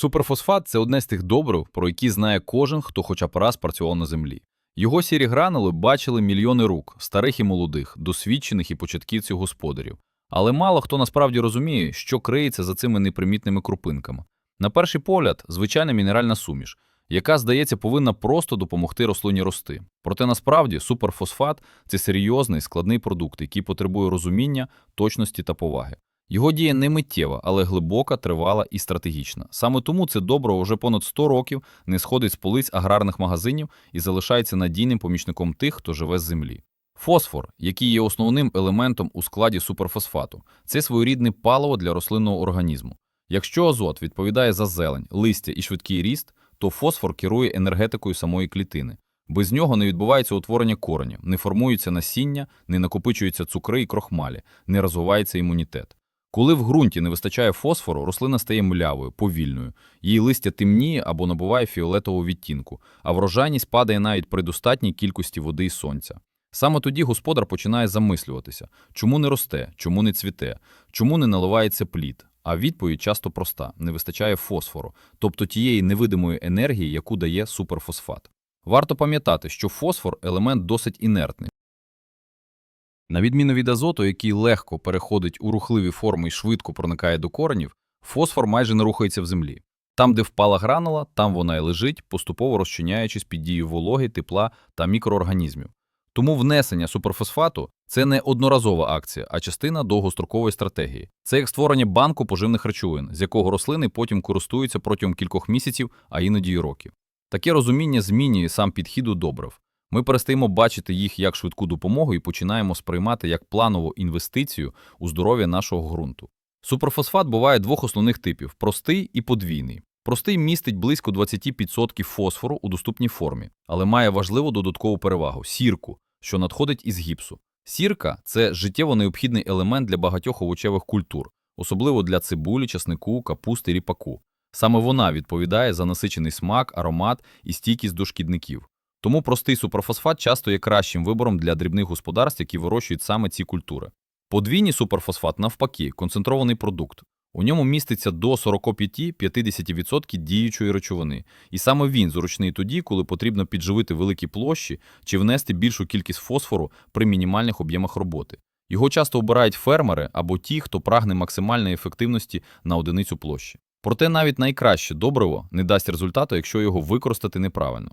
Суперфосфат це одне з тих добрив, про які знає кожен, хто хоча б раз працював на землі. Його сірі гранули бачили мільйони рук, старих і молодих, досвідчених і початківців господарів. Але мало хто насправді розуміє, що криється за цими непримітними крупинками. На перший погляд, звичайна мінеральна суміш, яка, здається, повинна просто допомогти рослині рости. Проте насправді суперфосфат це серйозний складний продукт, який потребує розуміння, точності та поваги. Його дія не миттєва, але глибока, тривала і стратегічна. Саме тому це добро вже понад 100 років не сходить з полиць аграрних магазинів і залишається надійним помічником тих, хто живе з землі. Фосфор, який є основним елементом у складі суперфосфату, це своєрідне паливо для рослинного організму. Якщо азот відповідає за зелень, листя і швидкий ріст, то фосфор керує енергетикою самої клітини. Без нього не відбувається утворення коренів, не формується насіння, не накопичуються цукри і крохмалі, не розвивається імунітет. Коли в ґрунті не вистачає фосфору, рослина стає млявою, повільною, її листя темніє або набуває фіолетового відтінку, а врожайність падає навіть при достатній кількості води і сонця. Саме тоді господар починає замислюватися, чому не росте, чому не цвіте, чому не наливається плід. А відповідь часто проста: не вистачає фосфору, тобто тієї невидимої енергії, яку дає суперфосфат. Варто пам'ятати, що фосфор елемент досить інертний. На відміну від азоту, який легко переходить у рухливі форми і швидко проникає до коренів, фосфор майже не рухається в землі. Там, де впала гранула, там вона і лежить, поступово розчиняючись під дією вологи, тепла та мікроорганізмів. Тому внесення суперфосфату це не одноразова акція, а частина довгострокової стратегії. Це як створення банку поживних речовин, з якого рослини потім користуються протягом кількох місяців, а іноді й років. Таке розуміння змінює сам підхід до добрив. Ми перестаємо бачити їх як швидку допомогу і починаємо сприймати як планову інвестицію у здоров'я нашого ґрунту. Суперфосфат буває двох основних типів простий і подвійний. Простий містить близько 20% фосфору у доступній формі, але має важливу додаткову перевагу сірку, що надходить із гіпсу. Сірка це життєво необхідний елемент для багатьох овочевих культур, особливо для цибулі, часнику, капусти, ріпаку. Саме вона відповідає за насичений смак, аромат і стійкість до шкідників. Тому простий суперфосфат часто є кращим вибором для дрібних господарств, які вирощують саме ці культури. Подвійний суперфосфат, навпаки, концентрований продукт. У ньому міститься до 45-50% діючої речовини, і саме він зручний тоді, коли потрібно підживити великі площі чи внести більшу кількість фосфору при мінімальних об'ємах роботи. Його часто обирають фермери або ті, хто прагне максимальної ефективності на одиницю площі. Проте навіть найкраще добриво не дасть результату, якщо його використати неправильно.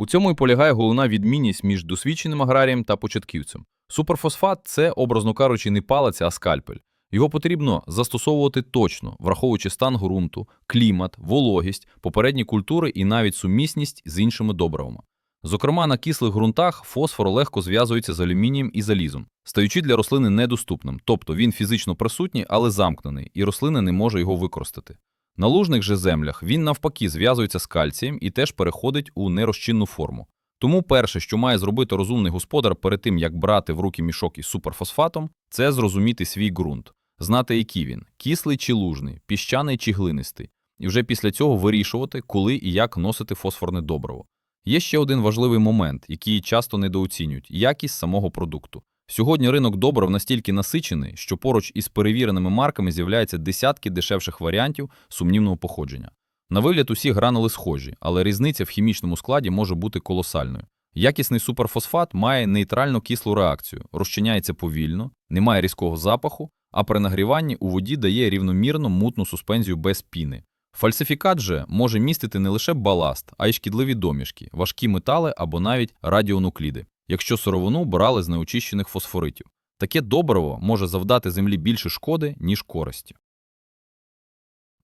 У цьому і полягає головна відмінність між досвідченим аграрієм та початківцем. Суперфосфат це, образно кажучи, не палець, а скальпель. Його потрібно застосовувати точно, враховуючи стан ґрунту, клімат, вологість, попередні культури і навіть сумісність з іншими добривами. Зокрема, на кислих ґрунтах фосфор легко зв'язується з алюмінієм і залізом, стаючи для рослини недоступним, тобто він фізично присутній, але замкнений, і рослина не може його використати. На лужних же землях він навпаки зв'язується з кальцієм і теж переходить у нерозчинну форму. Тому перше, що має зробити розумний господар перед тим, як брати в руки мішок із суперфосфатом, це зрозуміти свій ґрунт, знати, який він кислий чи лужний, піщаний чи глинистий, і вже після цього вирішувати, коли і як носити фосфорне добриво. Є ще один важливий момент, який часто недооцінюють якість самого продукту. Сьогодні ринок добрив настільки насичений, що поруч із перевіреними марками з'являються десятки дешевших варіантів сумнівного походження. На вигляд усі гранули схожі, але різниця в хімічному складі може бути колосальною. Якісний суперфосфат має нейтральну кислу реакцію, розчиняється повільно, не має різкого запаху, а при нагріванні у воді дає рівномірно мутну суспензію без піни. Фальсифікат же може містити не лише баласт, а й шкідливі домішки, важкі метали або навіть радіонукліди, якщо сировину брали з неочищених фосфоритів. Таке добриво може завдати землі більше шкоди, ніж користі.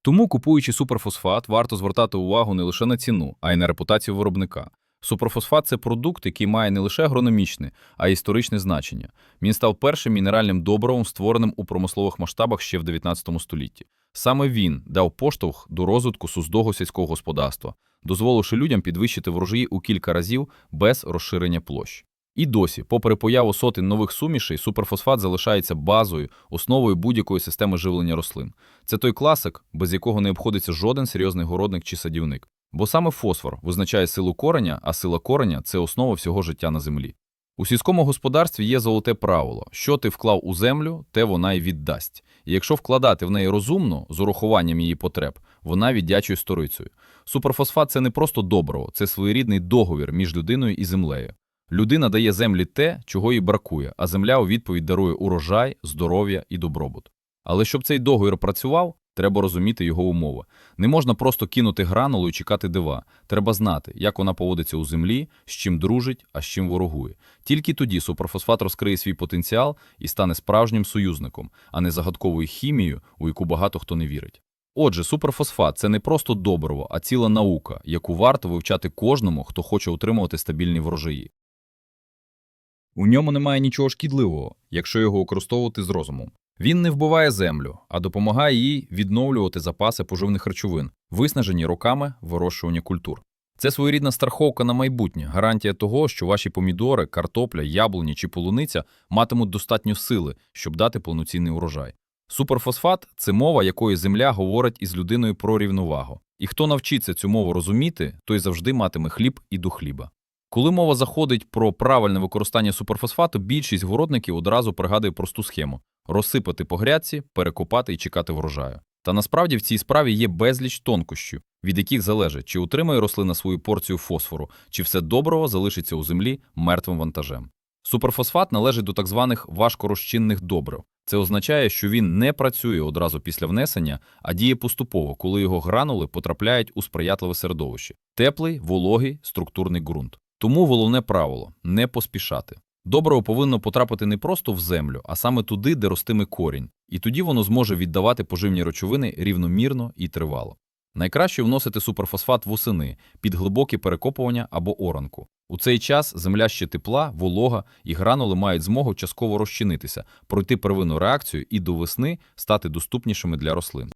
Тому, купуючи суперфосфат, варто звертати увагу не лише на ціну, а й на репутацію виробника. Суперфосфат це продукт, який має не лише агрономічне, а й історичне значення. Він став першим мінеральним добривом, створеним у промислових масштабах ще в 19 столітті. Саме він дав поштовх до розвитку суздого сільського господарства, дозволивши людям підвищити врожаї у кілька разів без розширення площ. І досі, попри появу сотень нових сумішей, суперфосфат залишається базою, основою будь-якої системи живлення рослин. Це той класик, без якого не обходиться жоден серйозний городник чи садівник. Бо саме фосфор визначає силу кореня, а сила кореня це основа всього життя на землі. У сільському господарстві є золоте правило: що ти вклав у землю, те вона й віддасть. І якщо вкладати в неї розумно, з урахуванням її потреб, вона віддячує сторицею. Суперфосфат це не просто добриво, це своєрідний договір між людиною і землею. Людина дає землі те, чого їй бракує, а земля у відповідь дарує урожай, здоров'я і добробут. Але щоб цей договір працював, треба розуміти його умови. Не можна просто кинути гранулу і чекати дива. Треба знати, як вона поводиться у землі, з чим дружить, а з чим ворогує. Тільки тоді суперфосфат розкриє свій потенціал і стане справжнім союзником, а не загадковою хімією, у яку багато хто не вірить. Отже, суперфосфат це не просто добриво, а ціла наука, яку варто вивчати кожному, хто хоче отримувати стабільні врожаї. У ньому немає нічого шкідливого, якщо його використовувати з розумом. Він не вбиває землю, а допомагає їй відновлювати запаси поживних речовин, виснажені роками вирощування культур. Це своєрідна страховка на майбутнє, гарантія того, що ваші помідори, картопля, яблуні чи полуниця матимуть достатньо сили, щоб дати повноцінний урожай. Суперфосфат це мова, якою земля говорить із людиною про рівновагу. І хто навчиться цю мову розуміти, той завжди матиме хліб і до хліба. Коли мова заходить про правильне використання суперфосфату, більшість городників одразу пригадує просту схему розсипати по грядці, перекопати і чекати врожаю. Та насправді в цій справі є безліч тонкощів, від яких залежить, чи утримає рослина свою порцію фосфору, чи все доброго залишиться у землі мертвим вантажем. Суперфосфат належить до так званих важкорозчинних добрив. Це означає, що він не працює одразу після внесення, а діє поступово, коли його гранули потрапляють у сприятливе середовище теплий, вологий, структурний ґрунт. Тому головне правило не поспішати. Добриво повинно потрапити не просто в землю, а саме туди, де ростиме корінь, і тоді воно зможе віддавати поживні речовини рівномірно і тривало. Найкраще вносити суперфосфат восени під глибоке перекопування або оранку. У цей час земля ще тепла, волога і гранули мають змогу частково розчинитися, пройти первинну реакцію і до весни стати доступнішими для рослин.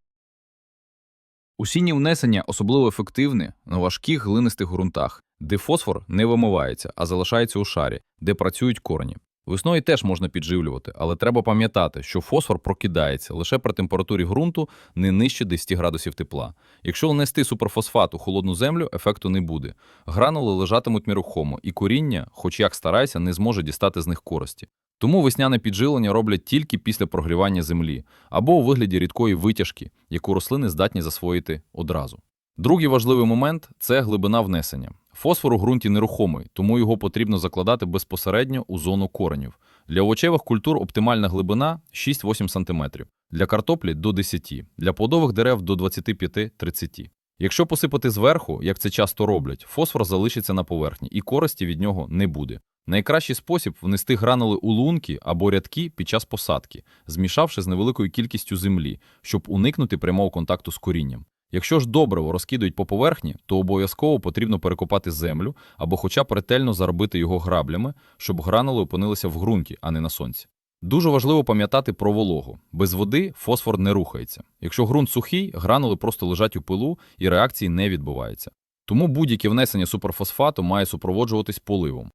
Усінні внесення особливо ефективні на важких глинистих ґрунтах, де фосфор не вимивається, а залишається у шарі, де працюють корені. Весною теж можна підживлювати, але треба пам'ятати, що фосфор прокидається лише при температурі ґрунту не нижче 10 градусів тепла. Якщо внести суперфосфат у холодну землю, ефекту не буде. Гранули лежатимуть нерухомо, і коріння, хоч як старайся, не зможе дістати з них користі. Тому весняне підживлення роблять тільки після прогрівання землі або у вигляді рідкої витяжки, яку рослини здатні засвоїти одразу. Другий важливий момент це глибина внесення. Фосфор у ґрунті нерухомий, тому його потрібно закладати безпосередньо у зону коренів. Для овочевих культур оптимальна глибина 6-8 см, для картоплі до 10 для плодових дерев до 25-30 Якщо посипати зверху, як це часто роблять, фосфор залишиться на поверхні і користі від нього не буде. Найкращий спосіб внести гранули у лунки або рядки під час посадки, змішавши з невеликою кількістю землі, щоб уникнути прямого контакту з корінням. Якщо ж добриво розкидують по поверхні, то обов'язково потрібно перекопати землю або хоча б ретельно заробити його граблями, щоб гранули опинилися в ґрунті, а не на сонці. Дуже важливо пам'ятати про вологу. Без води фосфор не рухається. Якщо ґрунт сухий, гранули просто лежать у пилу і реакції не відбувається. Тому будь-яке внесення суперфосфату має супроводжуватись поливом.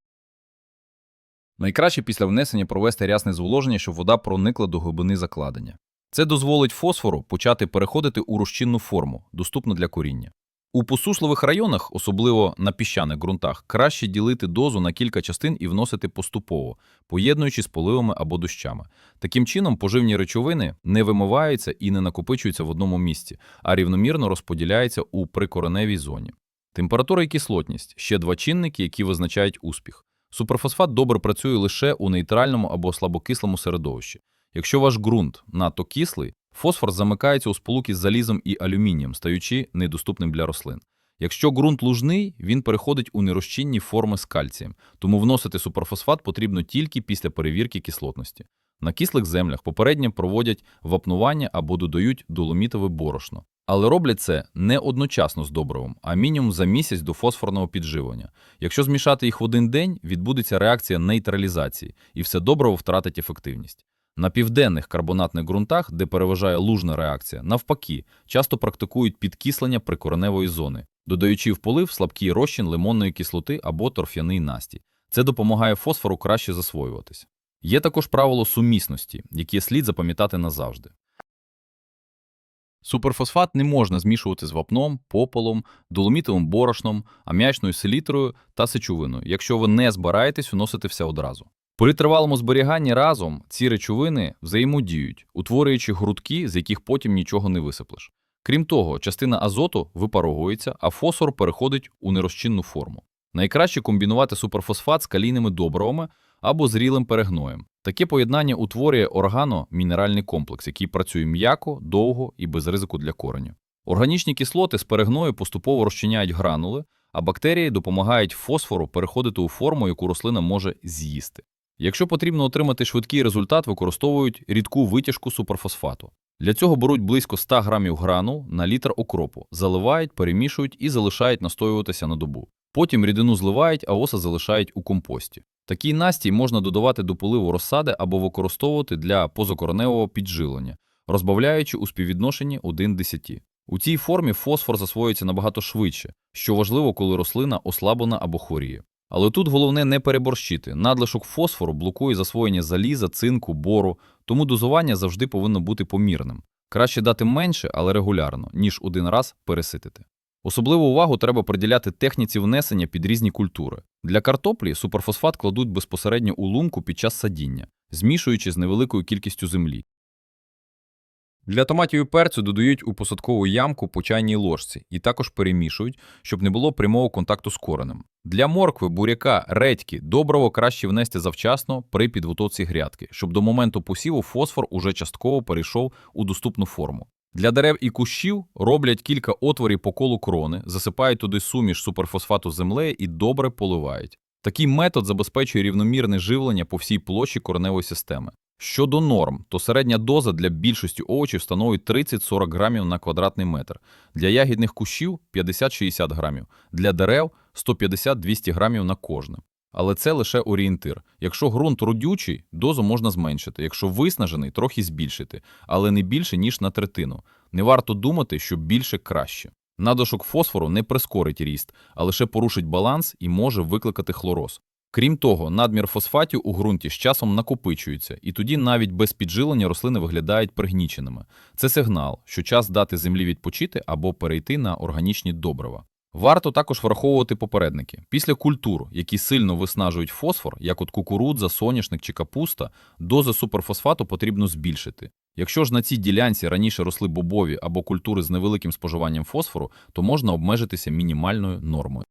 Найкраще після внесення провести рясне зволоження, щоб вода проникла до глибини закладення. Це дозволить фосфору почати переходити у розчинну форму, доступну для коріння. У посушливих районах, особливо на піщаних ґрунтах, краще ділити дозу на кілька частин і вносити поступово, поєднуючи з поливами або дощами. Таким чином, поживні речовини не вимиваються і не накопичуються в одному місці, а рівномірно розподіляються у прикореневій зоні. Температура і кислотність ще два чинники, які визначають успіх. Суперфосфат добре працює лише у нейтральному або слабокислому середовищі. Якщо ваш ґрунт надто кислий, фосфор замикається у сполуки з залізом і алюмінієм, стаючи недоступним для рослин. Якщо ґрунт лужний, він переходить у нерозчинні форми з кальцієм, тому вносити суперфосфат потрібно тільки після перевірки кислотності. На кислих землях попередньо проводять вапнування або додають доломітове борошно. Але роблять це не одночасно з добривом, а мінімум за місяць до фосфорного підживлення. Якщо змішати їх в один день, відбудеться реакція нейтралізації, і все добриво втратить ефективність. На південних карбонатних ґрунтах, де переважає лужна реакція, навпаки, часто практикують підкислення прикореневої зони, додаючи в полив слабкий розчин лимонної кислоти або торф'яний настій. Це допомагає фосфору краще засвоюватися. Є також правило сумісності, яке слід запам'ятати назавжди. Суперфосфат не можна змішувати з вапном, попелом, доломітовим борошном, ам'ячною селітрою та сечовиною, якщо ви не збираєтесь вносити все одразу. При тривалому зберіганні разом ці речовини взаємодіють, утворюючи грудки, з яких потім нічого не висиплеш. Крім того, частина азоту випаровується, а фосфор переходить у нерозчинну форму. Найкраще комбінувати суперфосфат з калійними добривами або зрілим перегноєм. Таке поєднання утворює органо-мінеральний комплекс, який працює м'яко, довго і без ризику для кореню. Органічні кислоти з перегною поступово розчиняють гранули, а бактерії допомагають фосфору переходити у форму, яку рослина може з'їсти. Якщо потрібно отримати швидкий результат, використовують рідку витяжку суперфосфату. Для цього беруть близько 100 грамів гранул на літр окропу, заливають, перемішують і залишають настоюватися на добу. Потім рідину зливають, а оса залишають у компості. Такий настій можна додавати до поливу розсади або використовувати для позакореневого піджилення, розбавляючи у співвідношенні 1-10. У цій формі фосфор засвоюється набагато швидше, що важливо, коли рослина ослаблена або хворіє. Але тут головне не переборщити. Надлишок фосфору блокує засвоєння заліза, цинку, бору, тому дозування завжди повинно бути помірним. Краще дати менше, але регулярно, ніж один раз переситити. Особливу увагу треба приділяти техніці внесення під різні культури. Для картоплі суперфосфат кладуть безпосередньо у лунку під час садіння, змішуючи з невеликою кількістю землі. Для томатів і перцю додають у посадкову ямку по чайній ложці і також перемішують, щоб не було прямого контакту з коренем. Для моркви, буряка, редьки добриво краще внести завчасно при підготовці грядки, щоб до моменту посіву фосфор уже частково перейшов у доступну форму. Для дерев і кущів роблять кілька отворів по колу крони, засипають туди суміш суперфосфату з землею і добре поливають. Такий метод забезпечує рівномірне живлення по всій площі кореневої системи. Щодо норм, то середня доза для більшості овочів становить 30-40 грамів на квадратний метр, для ягідних кущів 50-60 грамів, для дерев 150-200 грамів на кожне. Але це лише орієнтир. Якщо ґрунт родючий, дозу можна зменшити, якщо виснажений, трохи збільшити, але не більше, ніж на третину. Не варто думати, що більше краще. Надлишок фосфору не прискорить ріст, а лише порушить баланс і може викликати хлороз. Крім того, надмір фосфатів у ґрунті з часом накопичується, і тоді навіть без піджилення рослини виглядають пригніченими. Це сигнал, що час дати землі відпочити або перейти на органічні добрива. Варто також враховувати попередники. Після культур, які сильно виснажують фосфор, як от кукурудза, соняшник чи капуста, дози суперфосфату потрібно збільшити. Якщо ж на цій ділянці раніше росли бобові або культури з невеликим споживанням фосфору, то можна обмежитися мінімальною нормою.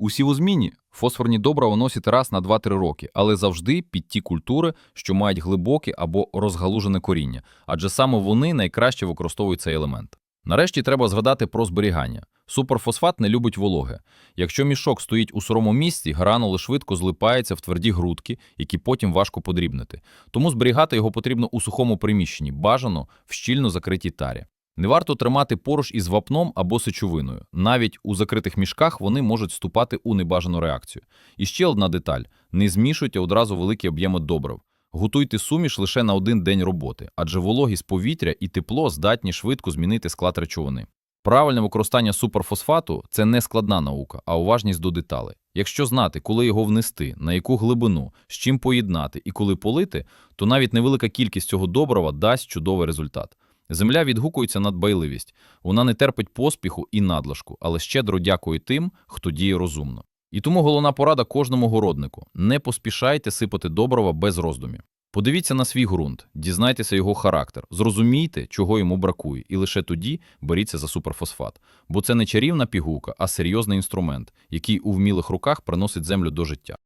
У сівозміні фосфорні добрива вносять раз на 2-3 роки, але завжди під ті культури, що мають глибоке або розгалужене коріння, адже саме вони найкраще використовують цей елемент. Нарешті треба згадати про зберігання. Суперфосфат не любить вологе. Якщо мішок стоїть у сирому місці, гранули швидко злипаються в тверді грудки, які потім важко подрібнити. Тому зберігати його потрібно у сухому приміщенні, бажано в щільно закритій тарі. Не варто тримати поруч із вапном або сечовиною. Навіть у закритих мішках вони можуть вступати у небажану реакцію. І ще одна деталь: не змішуйте одразу великі об'єми добрив. Готуйте суміш лише на один день роботи, адже вологість повітря і тепло здатні швидко змінити склад речовини. Правильне використання суперфосфату це не складна наука, а уважність до деталей. Якщо знати, коли його внести, на яку глибину, з чим поєднати і коли полити, то навіть невелика кількість цього добрива дасть чудовий результат. Земля відгукується на дбайливість, вона не терпить поспіху і надлишку, але щедро дякує тим, хто діє розумно. І тому головна порада кожному городнику: не поспішайте сипати добрива без роздумів. Подивіться на свій ґрунт, дізнайтеся його характер, зрозумійте, чого йому бракує, і лише тоді беріться за суперфосфат. Бо це не чарівна пігулка, а серйозний інструмент, який у вмілих руках приносить землю до життя.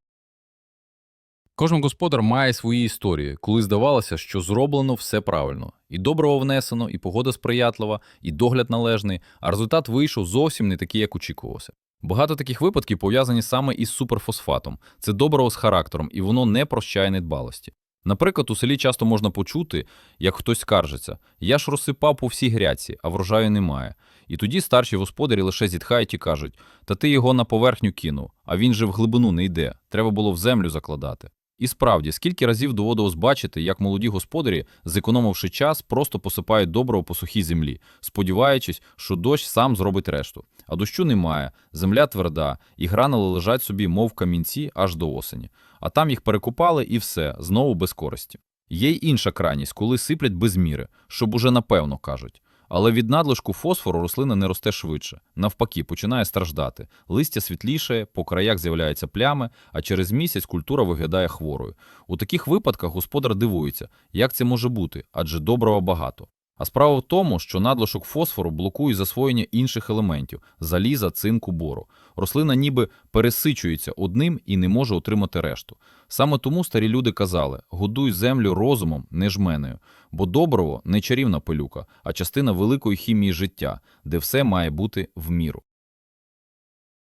Кожен господар має свої історії, коли здавалося, що зроблено все правильно. І добриво внесено, і погода сприятлива, і догляд належний, а результат вийшов зовсім не такий, як очікувалося. Багато таких випадків пов'язані саме із суперфосфатом. Це добриво з характером, і воно не прощає недбалості. Наприклад, у селі часто можна почути, як хтось скаржиться: я ж розсипав по всій грядці, а врожаю немає. І тоді старші господарі лише зітхають і кажуть: та ти його на поверхню кинув, а він же в глибину не йде. Треба було в землю закладати. І справді, скільки разів доводилось бачити, як молоді господарі, зекономивши час, просто посипають добриво по сухій землі, сподіваючись, що дощ сам зробить решту. А дощу немає, земля тверда, і гранули лежать собі, мов камінці, аж до осені. А там їх перекопали і все, знову без користі. Є й інша крайність, коли сиплять без міри, щоб уже напевно кажуть. Але від надлишку фосфору рослина не росте швидше. Навпаки, починає страждати. Листя світлішає, по краях з'являються плями, а через місяць культура виглядає хворою. У таких випадках господар дивується, як це може бути, адже доброго багато. А справа в тому, що надлишок фосфору блокує засвоєння інших елементів – заліза, цинку, бору. Рослина ніби пересичується одним і не може отримати решту. Саме тому старі люди казали «годуй землю розумом, не жменею», бо доброво не чарівна пилюка, а частина великої хімії життя, де все має бути в міру.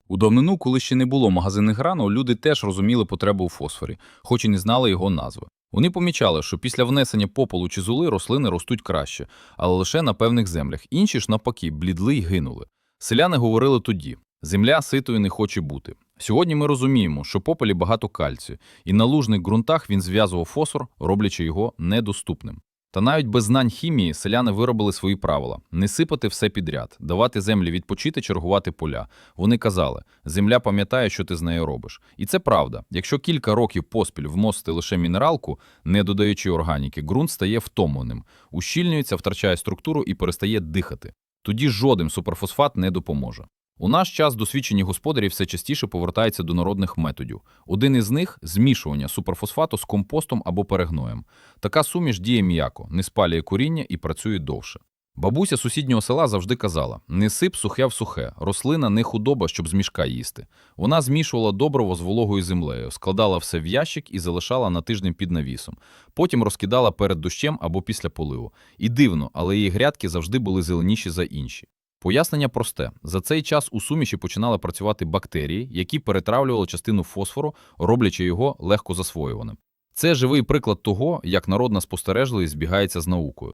У давнину, коли ще не було магазинних гранул, люди теж розуміли потребу у фосфорі, хоч і не знали його назви. Вони помічали, що після внесення попелу чи золи рослини ростуть краще, але лише на певних землях. Інші ж, навпаки, блідли й гинули. Селяни говорили тоді земля ситою не хоче бути. Сьогодні ми розуміємо, що попелі багато кальцію, і на лужних ґрунтах він зв'язував фосфор, роблячи його недоступним. Та навіть без знань хімії селяни виробили свої правила: не сипати все підряд, давати землі відпочити, чергувати поля. Вони казали: земля пам'ятає, що ти з нею робиш. І це правда. Якщо кілька років поспіль вносити лише мінералку, не додаючи органіки, ґрунт стає втомленим, ущільнюється, втрачає структуру і перестає дихати. Тоді жоден суперфосфат не допоможе. У наш час досвідчені господарі все частіше повертаються до народних методів. Один із них змішування суперфосфату з компостом або перегноєм. Така суміш діє м'яко, не спалює коріння і працює довше. Бабуся сусіднього села завжди казала: не сип сухе в сухе, рослина не худоба, щоб з мішка їсти. Вона змішувала добриво з вологою землею, складала все в ящик і залишала на тиждень під навісом. Потім розкидала перед дощем або після поливу. І дивно, але її грядки завжди були зеленіші за інші. Пояснення просте: за цей час у суміші починали працювати бактерії, які перетравлювали частину фосфору, роблячи його легко засвоюваним. Це живий приклад того, як народна спостережливість збігається з наукою.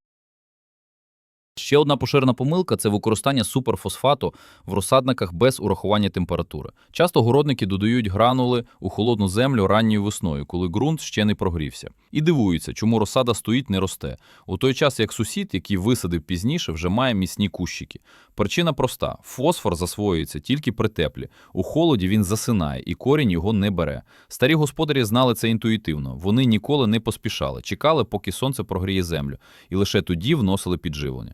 Ще одна поширена помилка це використання суперфосфату в розсадниках без урахування температури. Часто городники додають гранули у холодну землю ранньою весною, коли ґрунт ще не прогрівся. І дивуються, чому розсада стоїть не росте. У той час як сусід, який висадив пізніше, вже має міцні кущики. Причина проста: фосфор засвоюється тільки при теплі. У холоді він засинає, і корінь його не бере. Старі господарі знали це інтуїтивно. Вони ніколи не поспішали, чекали, поки сонце прогріє землю, і лише тоді вносили підживлення.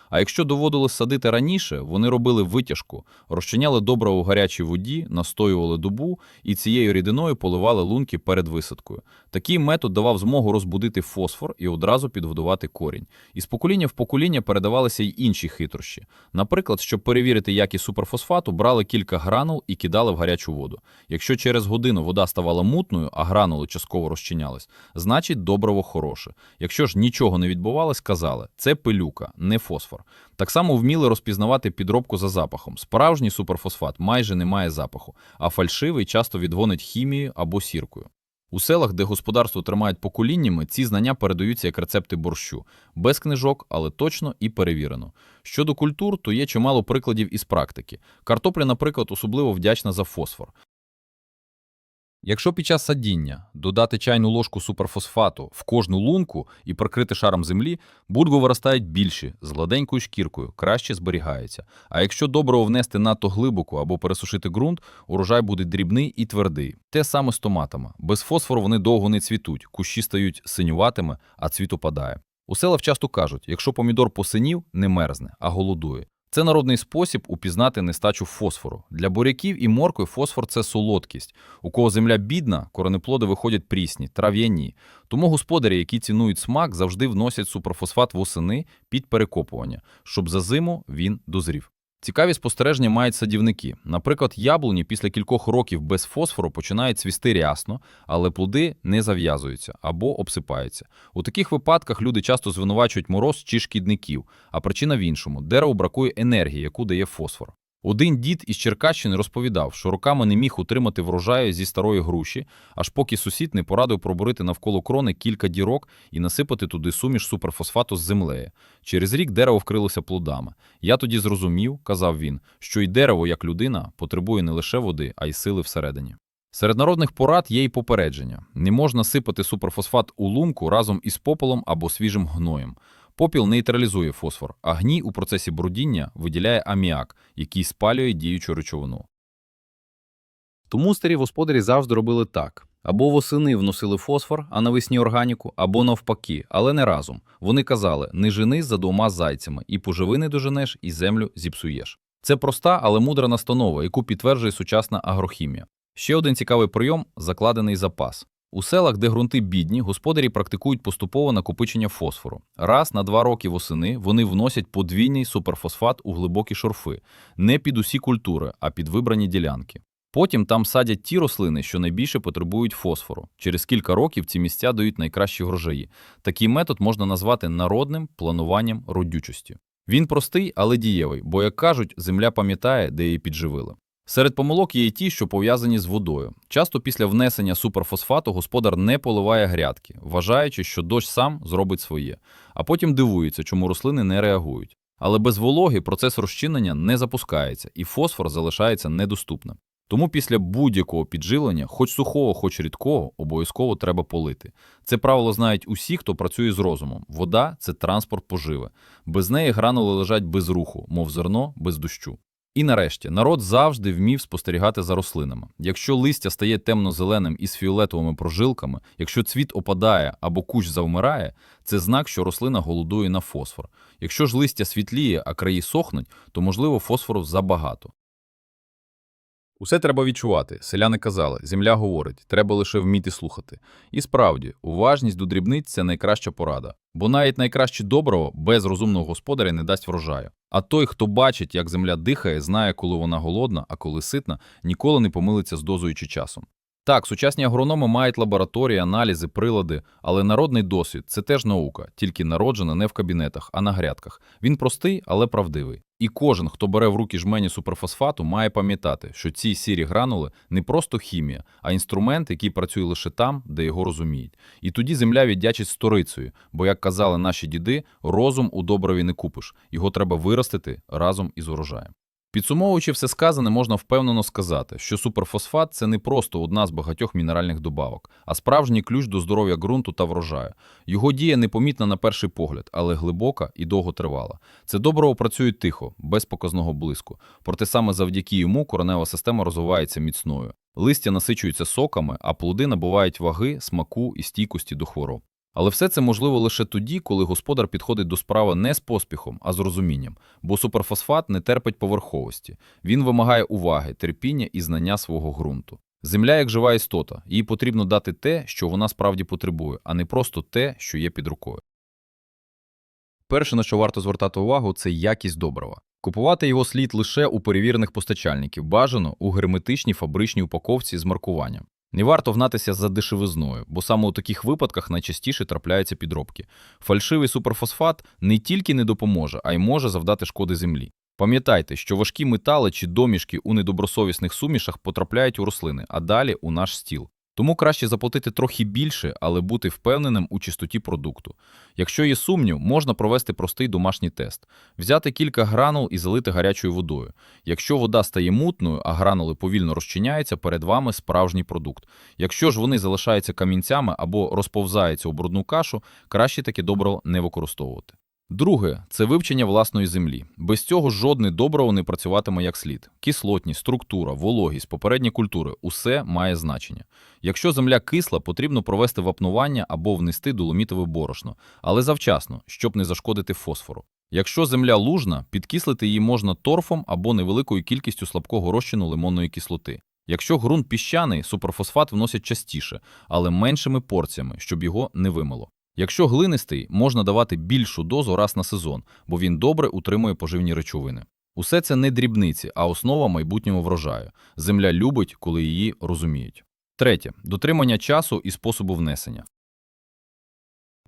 А якщо доводилось садити раніше, вони робили витяжку, розчиняли добриво у гарячій воді, настоювали добу і цією рідиною поливали лунки перед висадкою. Такий метод давав змогу розбудити фосфор і одразу підгодувати корінь. І з покоління в покоління передавалися й інші хитрощі. Наприклад, щоб перевірити якість суперфосфату, брали кілька гранул і кидали в гарячу воду. Якщо через годину вода ставала мутною, а гранули частково розчинялись, значить добриво хороше. Якщо ж нічого не відбувалось, казали, це пилюка, не фосфор. Так само вміли розпізнавати підробку за запахом. Справжній суперфосфат майже не має запаху, а фальшивий часто відгонить хімією або сіркою. У селах, де господарство тримають поколіннями, ці знання передаються як рецепти борщу, без книжок, але точно і перевірено. Щодо культур, то є чимало прикладів із практики. Картопля, наприклад, особливо вдячна за фосфор. Якщо під час садіння додати чайну ложку суперфосфату в кожну лунку і прикрити шаром землі, будви виростають більші, з гладенькою шкіркою, краще зберігаються. А якщо добриво внести надто глибоко або пересушити ґрунт, урожай буде дрібний і твердий. Те саме з томатами. Без фосфору вони довго не цвітуть, кущі стають синюватими, а цвіт опадає. У селах часто кажуть, якщо помідор посинів, не мерзне, а голодує. Це народний спосіб упізнати нестачу фосфору. Для буряків і моркви фосфор це солодкість. У кого земля бідна, коренеплоди виходять прісні, трав'яні. Тому господарі, які цінують смак, завжди вносять суперфосфат восени під перекопування, щоб за зиму він дозрів. Цікаві спостереження мають садівники. Наприклад, яблуні після кількох років без фосфору починають цвісти рясно, але плоди не зав'язуються або обсипаються. У таких випадках люди часто звинувачують мороз чи шкідників, а причина в іншому дереву бракує енергії, яку дає фосфор. Один дід із Черкащини розповідав, що роками не міг утримати врожаю зі старої груші, аж поки сусід не порадив пробурити навколо крони кілька дірок і насипати туди суміш суперфосфату з землею. Через рік дерево вкрилося плодами. Я тоді зрозумів, казав він, що й дерево, як людина, потребує не лише води, а й сили всередині. Серед народних порад є й попередження: не можна сипати суперфосфат у лунку разом із попелом або свіжим гноєм. Попіл нейтралізує фосфор, а гній у процесі брудіння виділяє аміак, який спалює діючу речовину. Тому старі господарі завжди робили так: Або восени вносили фосфор, а навесні органіку, або навпаки, але не разом. Вони казали: не женись за двома зайцями, і поживини доженеш, і землю зіпсуєш. Це проста, але мудра настанова, яку підтверджує сучасна агрохімія. Ще один цікавий прийом закладений запас. У селах, де ґрунти бідні, господарі практикують поступове накопичення фосфору. Раз на два роки восени вони вносять подвійний суперфосфат у глибокі шорфи, не під усі культури, а під вибрані ділянки. Потім там садять ті рослини, що найбільше потребують фосфору. Через кілька років ці місця дають найкращі врожаї. Такий метод можна назвати народним плануванням родючості. Він простий, але дієвий, бо, як кажуть, земля пам'ятає, де її підживили. Серед помилок є й ті, що пов'язані з водою. Часто після внесення суперфосфату господар не поливає грядки, вважаючи, що дощ сам зробить своє, а потім дивується, чому рослини не реагують. Але без вологи процес розчинення не запускається, і фосфор залишається недоступним. Тому після будь-якого підживлення, хоч сухого, хоч рідкого, обов'язково треба полити. Це правило знають усі, хто працює з розумом. Вода це транспорт поживи. Без неї гранули лежать без руху, мов зерно без дощу. І нарешті, народ завжди вмів спостерігати за рослинами. Якщо листя стає темно-зеленим із фіолетовими прожилками, якщо цвіт опадає або кущ завмирає, це знак, що рослина голодує на фосфор. Якщо ж листя світліє, а краї сохнуть, то можливо фосфору забагато. Усе треба відчувати. Селяни казали, земля говорить, треба лише вміти слухати. І справді, уважність до дрібниць це найкраща порада, бо навіть найкраще доброго без розумного господаря не дасть врожаю. А той, хто бачить, як земля дихає, знає, коли вона голодна, а коли ситна, ніколи не помилиться з дозою чи часом. Так, сучасні агрономи мають лабораторії, аналізи, прилади, але народний досвід це теж наука, тільки народжена не в кабінетах, а на грядках. Він простий, але правдивий. І кожен, хто бере в руки жмені суперфосфату, має пам'ятати, що ці сірі гранули не просто хімія, а інструмент, який працює лише там, де його розуміють. І тоді земля віддячить сторицею, бо, як казали наші діди, розум у доброві не купиш, його треба виростити разом із урожаєм. Підсумовуючи все сказане, можна впевнено сказати, що суперфосфат це не просто одна з багатьох мінеральних добавок, а справжній ключ до здоров'я ґрунту та врожаю. Його дія непомітна на перший погляд, але глибока і довготривала. Це добриво працює тихо, без показного блиску. Проте саме завдяки йому коренева система розвивається міцною. Листя насичуються соками, а плоди набувають ваги, смаку і стійкості до хвороб. Але все це можливо лише тоді, коли господар підходить до справи не з поспіхом, а з розумінням, бо суперфосфат не терпить поверховості. Він вимагає уваги, терпіння і знання свого ґрунту. Земля як жива істота, їй потрібно дати те, що вона справді потребує, а не просто те, що є під рукою. Перше, на що варто звертати увагу, це якість добрива. Купувати його слід лише у перевірених постачальників, бажано у герметичній фабричній упаковці з маркуванням. Не варто гнатися за дешевизною, бо саме у таких випадках найчастіше трапляються підробки. Фальшивий суперфосфат не тільки не допоможе, а й може завдати шкоди землі. Пам'ятайте, що важкі метали чи домішки у недобросовісних сумішах потрапляють у рослини, а далі у наш стіл. Тому краще заплатити трохи більше, але бути впевненим у чистоті продукту. Якщо є сумнів, можна провести простий домашній тест, взяти кілька гранул і залити гарячою водою. Якщо вода стає мутною, а гранули повільно розчиняються, перед вами справжній продукт. Якщо ж вони залишаються камінцями або розповзаються у брудну кашу, краще таке добриво не використовувати. Друге це вивчення власної землі. Без цього жодне добриво не працюватиме як слід. Кислотність, структура, вологість, попередні культури усе має значення. Якщо земля кисла, потрібно провести вапнування або внести доломітове борошно, але завчасно, щоб не зашкодити фосфору. Якщо земля лужна, підкислити її можна торфом або невеликою кількістю слабкого розчину лимонної кислоти. Якщо ґрунт піщаний, суперфосфат вносять частіше, але меншими порціями, щоб його не вимило. Якщо глинистий, можна давати більшу дозу раз на сезон, бо він добре утримує поживні речовини. Усе це не дрібниці, а основа майбутнього врожаю. Земля любить, коли її розуміють. Третє дотримання часу і способу внесення.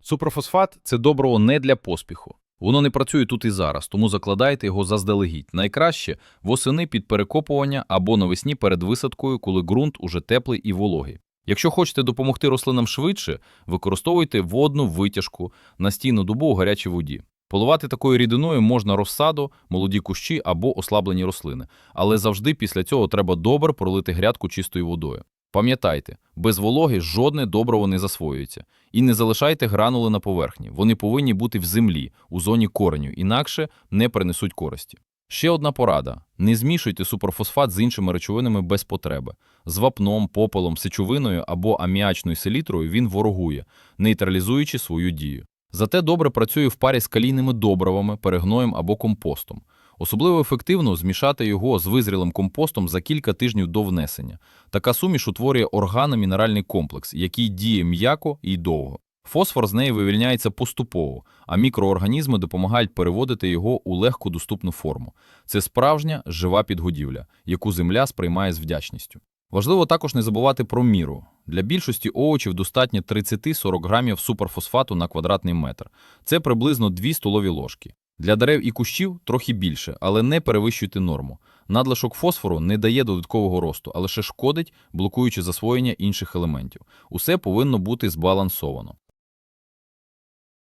Суперфосфат це добриво не для поспіху. Воно не працює тут і зараз, тому закладайте його заздалегідь. Найкраще восени під перекопування або навесні перед висадкою, коли ґрунт уже теплий і вологий. Якщо хочете допомогти рослинам швидше, використовуйте водну витяжку настійну добу у гарячій воді. Поливати такою рідиною можна розсаду, молоді кущі або ослаблені рослини, але завжди після цього треба добре пролити грядку чистою водою. Пам'ятайте, без вологи жодне добриво не засвоюється. І не залишайте гранули на поверхні. Вони повинні бути в землі, у зоні кореню, інакше не принесуть користі. Ще одна порада: не змішуйте суперфосфат з іншими речовинами без потреби. З вапном, попелом, сечовиною або аміачною селітрою він ворогує, нейтралізуючи свою дію. Зате добре працює в парі з калійними добривами, перегноєм або компостом. Особливо ефективно змішати його з визрілим компостом за кілька тижнів до внесення. Така суміш утворює органомінеральний комплекс, який діє м'яко і довго. Фосфор з неї вивільняється поступово, а мікроорганізми допомагають переводити його у легко доступну форму. Це справжня жива підгодівля, яку земля сприймає з вдячністю. Важливо також не забувати про міру. Для більшості овочів достатньо 30-40 грамів суперфосфату на квадратний метр. Це приблизно 2 столові ложки. Для дерев і кущів трохи більше, але не перевищуйте норму. Надлишок фосфору не дає додаткового росту, а лише шкодить, блокуючи засвоєння інших елементів. Усе повинно бути збалансовано.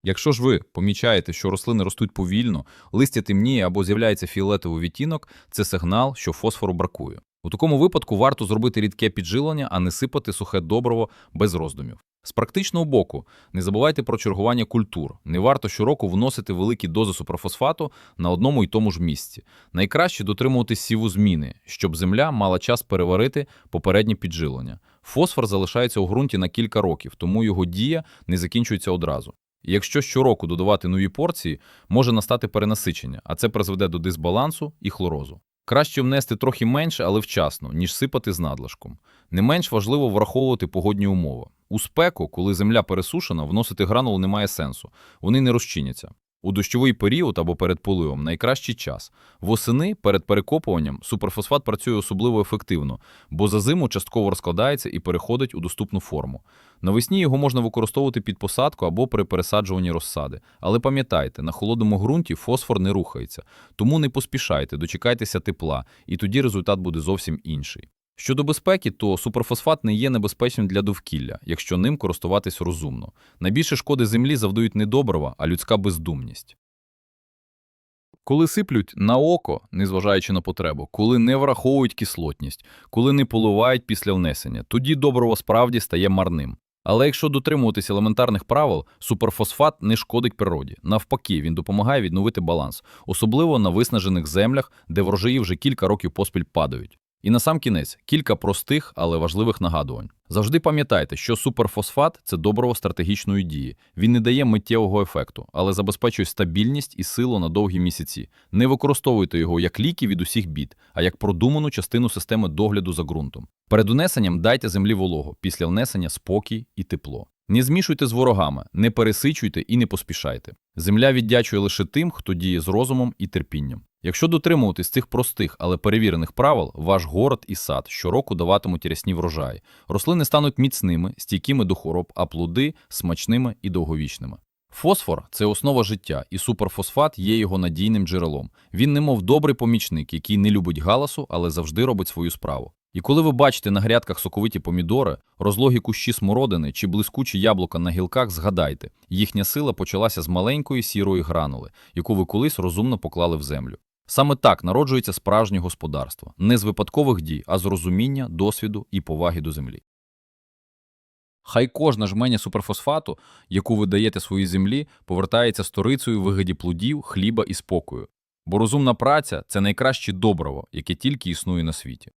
Якщо ж ви помічаєте, що рослини ростуть повільно, листя темніє або з'являється фіолетовий відтінок, це сигнал, що фосфору бракує. У такому випадку варто зробити рідке піджилення, а не сипати сухе добриво без роздумів. З практичного боку, не забувайте про чергування культур. Не варто щороку вносити великі дози суперфосфату на одному й тому ж місці. Найкраще дотримуватись сіву зміни, щоб земля мала час переварити попереднє піджилення. Фосфор залишається у ґрунті на кілька років, тому його дія не закінчується одразу. І якщо щороку додавати нові порції, може настати перенасичення, а це призведе до дисбалансу і хлорозу. Краще внести трохи менше, але вчасно, ніж сипати з надлишком. Не менш важливо враховувати погодні умови. У спеку, коли земля пересушена, вносити гранул немає сенсу, вони не розчиняться. У дощовий період або перед поливом найкращий час. Восени перед перекопуванням суперфосфат працює особливо ефективно, бо за зиму частково розкладається і переходить у доступну форму. Навесні його можна використовувати під посадку або при пересаджуванні розсади. Але пам'ятайте, на холодному ґрунті фосфор не рухається, тому не поспішайте, дочекайтеся тепла, і тоді результат буде зовсім інший. Щодо безпеки, то суперфосфат не є небезпечним для довкілля, якщо ним користуватись розумно. Найбільше шкоди землі завдають не добрива, а людська бездумність. Коли сиплють на око, незважаючи на потребу, коли не враховують кислотність, коли не поливають після внесення, тоді добриво справді стає марним. Але якщо дотримуватись елементарних правил, суперфосфат не шкодить природі. Навпаки, він допомагає відновити баланс, особливо на виснажених землях, де врожаї вже кілька років поспіль падають. І на сам кінець кілька простих, але важливих нагадувань. Завжди пам'ятайте, що суперфосфат це добриво стратегічної дії. Він не дає миттєвого ефекту, але забезпечує стабільність і силу на довгі місяці. Не використовуйте його як ліки від усіх бід, а як продуману частину системи догляду за ґрунтом. Перед унесенням дайте землі вологу, після внесення спокій і тепло. Не змішуйте з ворогами, не пересичуйте і не поспішайте. Земля віддячує лише тим, хто діє з розумом і терпінням. Якщо дотримуватись цих простих, але перевірених правил, ваш город і сад щороку даватимуть рясні врожаї. Рослини стануть міцними, стійкими до хвороб, а плоди смачними і довговічними. Фосфор це основа життя, і суперфосфат є його надійним джерелом. Він немов добрий помічник, який не любить галасу, але завжди робить свою справу. І коли ви бачите на грядках соковиті помідори, розлогі кущі смородини чи блискучі яблука на гілках, згадайте, їхня сила почалася з маленької сірої гранули, яку ви колись розумно поклали в землю. Саме так народжується справжнє господарство, не з випадкових дій, а з розуміння, досвіду і поваги до землі. Хай кожна жменя суперфосфату, яку ви даєте своїй землі, повертається сторицею у вигляді плодів, хліба і спокою. Бо розумна праця це найкраще добриво, яке тільки існує на світі.